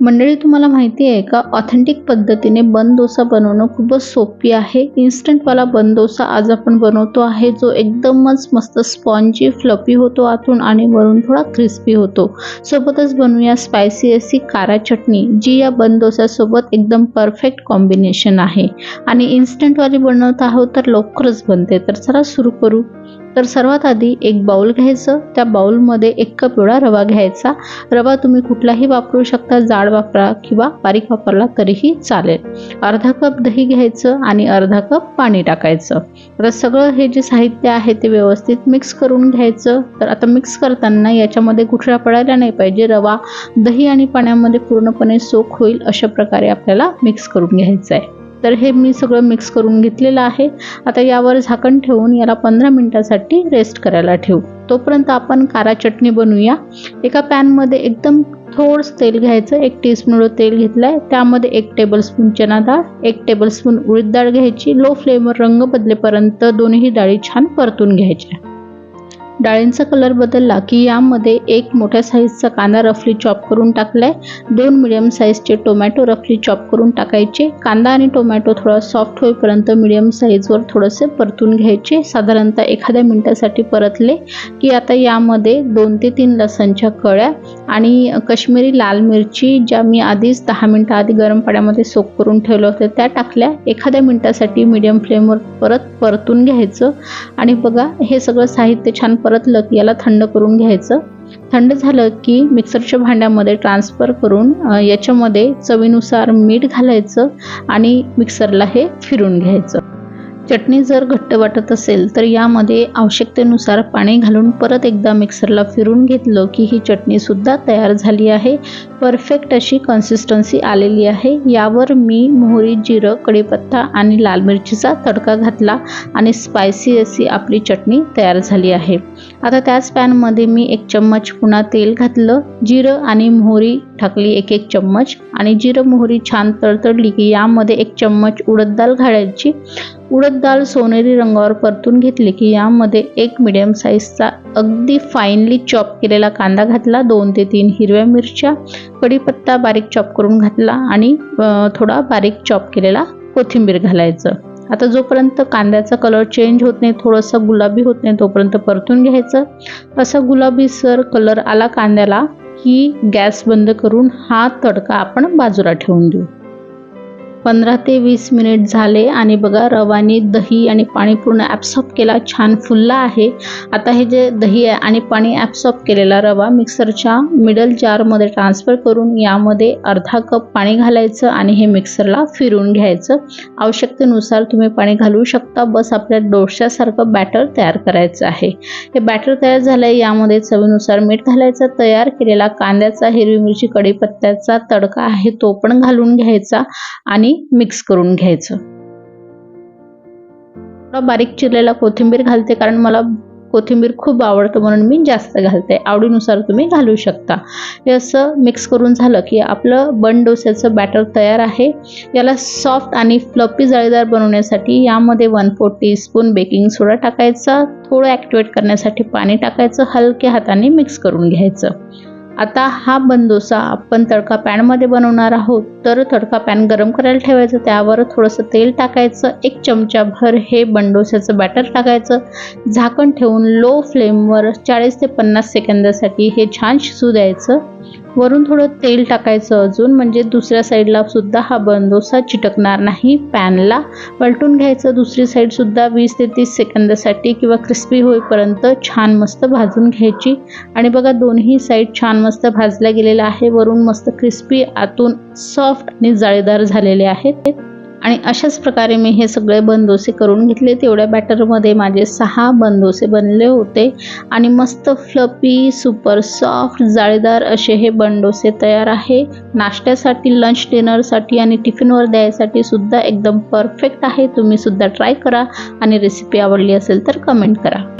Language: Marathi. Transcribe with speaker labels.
Speaker 1: मंडळी तुम्हाला माहिती आहे का? ऑथेंटिक पद्धतीने बन डोसा बनवणं खूपच सोपी आहे. इन्स्टंटवाला बन डोसा आज आपण बनवतो आहे जो एकदमच मस्त स्पॉन्जी फ्लफी होतो आतून आणि वरून थोडा क्रिस्पी होतो. सोबतच बनवूया स्पायसी अशी कारा चटणी जी या बन डोसासोबत एकदम परफेक्ट कॉम्बिनेशन आहे. आणि इन्स्टंटवाली बनवत आहोत तर लवकरच बनते. तर चला सुरू करू. तर सर्वात आधी एक बाऊल घ्यायचं. त्या बाऊलमध्ये एक कप एवढा रवा घ्यायचा. रवा तुम्ही कुठलाही वापरू शकता जाड वापरा किंवा बारीक वापरला तरीही चालेल. अर्धा कप दही घ्यायचं आणि अर्धा कप पाणी टाकायचं. आता सगळं हे जे साहित्य आहे ते व्यवस्थित मिक्स करून घ्यायचं. तर आता मिक्स करताना याच्यामध्ये गुठळा पडायला नाही पाहिजे. रवा दही आणि पाण्यामध्ये पूर्णपणे सोख होईल अशा प्रकारे आपल्याला मिक्स करून घ्यायचं आहे तर हे मी सगळं मिक्स करून घेतलेलं आहे. आता यावर झाकण ठेवून याला पंधरा मिनटासाठी रेस्ट करायला ठेवू. तोपर्यंत आपण कारा चटणी बनवूया. एका पॅनमध्ये एकदम थोडस तेल घ्यायचं. एक टीस्पून तेल घेतलं आहे त्यामध्ये एक टेबलस्पून चना डाळ एक टेबलस्पून उडीद डाळ घ्यायची. लो फ्लेमवर रंग बदलेपर्यंत दोन्ही डाळी छान परतून घ्यायच्या. डाळींचा कलर बदलला की यामध्ये एक मोठ्या साईजचा कांदा रफली चॉप करून टाकलाय. दोन मिडियम साईजचे टोमॅटो रफली चॉप करून टाकायचे. कांदा आणि टोमॅटो थोडा सॉफ्ट होईपर्यंत मिडियम साईजवर थोडंसे परतून घ्यायचे. साधारणतः एखाद्या मिनटासाठी परतले की आता यामध्ये दोन ते तीन लसणच्या कळ्या आणि कश्मीरी लाल मिरची ज्या मी आधीच दहा मिनटं आधी गरम पाण्यामध्ये सोक करून ठेवलं होतं त्या टाकल्या. एखाद्या मिनटासाठी मीडियम फ्लेमवर परत परतून घ्यायचं. आणि बघा हे सगळं साहित्य छान परत परतलं की याला थंड करून घ्यायचं. थंड झालं की मिक्सरच्या भांड्यामध्ये ट्रान्सफर करून याच्यामध्ये चवीनुसार मीठ घालायचं आणि मिक्सरला हे फिरून घ्यायचं. चटणी जर घट्ट वाटत असेल तर यामध्ये आवश्यकतेनुसार पाणी घालून परत एकदा मिक्सरला फिरून घेतलं की ही चटणीसुद्धा तयार झाली आहे. परफेक्ट अशी कन्सिस्टन्सी आलेली आहे. यावर मी मोहरी जिरं कढीपत्ता आणि लाल मिरचीचा तडका घातला आणि स्पायसी अशी आपली चटणी तयार झाली आहे. आता त्याच पॅनमध्ये मी एक चम्मच पुन्हा तेल घातलं जिरं आणि मोहरी टाकली एक एक चम्मच. आणि जिरं मोहरी छान तळतळली की यामध्ये एक चम्मच उडद डाळ घालायची. उडद डाळ सोनेरी रंगावर परतून घेतली की यामध्ये एक मिडियम साईजचा अगदी फाईनली चॉप केलेला कांदा घातला दोन ते तीन हिरव्या मिरच्या कढीपत्ता बारीक चॉप करून घातला आणि थोडा बारीक चॉप केलेला कोथिंबीर घालायचं. आता जोपर्यंत कांद्याचा कलर चेंज होत नाही थोडंसं गुलाबी होत नाही तोपर्यंत परतून घ्यायचं. असं गुलाबी सर कलर आला कांद्याला की गॅस बंद करून हा तडका आपण बाजूला ठेवून देऊ. पंधरा ते वीस मिनिट झाले आणि बघा रवानी दही आणि पाणी पूर्ण ॲब्सॉर्ब केला. छान फुलला आहे. आता हे जे दही आहे आणि पाणी ॲब्सॉर्ब केलेला रवा मिक्सरच्या मिडल जारमध्ये ट्रान्सफर करून यामध्ये अर्धा कप पाणी घालायचं आणि हे मिक्सरला फिरून घ्यायचं. आवश्यकतेनुसार तुम्ही पाणी घालू शकता. बस आपल्या डोश्यासारखं बॅटर तयार करायचं आहे. हे बॅटर तयार झालं आहे यामध्ये चवीनुसार मीठ घालायचं. तयार केलेला कांद्याचा हिरवी मिरची कढीपत्त्याचा तडका आहे तो पण घालून घ्यायचा. आणि मिक्स करून घ्यायचं. बारीक चिरलेला कोथिंबीर घालते कारण मला कोथिंबीर खूप आवडतं म्हणून मी जास्त घालते. आवडीनुसार तुम्ही घालू शकता. हे असं मिक्स करून झालं की आपलं बन डोस्याचं बॅटर तयार आहे. याला सॉफ्ट आणि फ्लपी जाळीदार बनवण्यासाठी यामध्ये one four teaspoon baking soda टाकायचा. थोडं ॲक्टिवेट करण्यासाठी पाणी टाकायचं. हलक्या हाताने मिक्स करून घ्यायचं. आता हा बंदोसा आपण तडका पॅनमध्ये बनवणार आहोत. तर तडका पॅन गरम करायला ठेवायचं त्यावर थोडंसं तेल टाकायचं एक चमचाभर हे बंडोस्याचं बॅटर टाकायचं. झाकण ठेवून लो फ्लेमवर चाळीस ते पन्नास सेकंदासाठी हे छान शिजू द्यायचं. वरून थोडं तेल टाकायचं अजून म्हणजे दुसऱ्या साईडला सुद्धा हा बंदोसा चिटकणार नाही. पॅनला पलटून घ्यायचं दुसरी साईडसुद्धा वीस ते तीस सेकंदासाठी किंवा क्रिस्पी होईपर्यंत छान मस्त भाजून घ्यायची. आणि बघा दोन्ही साईड छान मस्त भाजल्या गेलेल्या आहे. वरून मस्त क्रिस्पी आतून सॉफ्ट आणि जाळीदार झालेले आहेत. आणि अशाच प्रकारे मी हे सगळे बंदोसे करून घेतले. तेवढ्या बॅटरमध्ये माझे सहा बंदोसे बनले होते. आणि मस्त फ्लपी सुपर सॉफ्ट जाळीदार असे हे बंडोसे तयार आहे. नाश्त्यासाठी लंच डिनरसाठी आणि टिफिनवर द्यायसाठी सुद्धा एकदम परफेक्ट आहे. तुम्ही सुद्धा ट्राय करा आणि रेसिपी आवडली असेल तर कमेंट करा.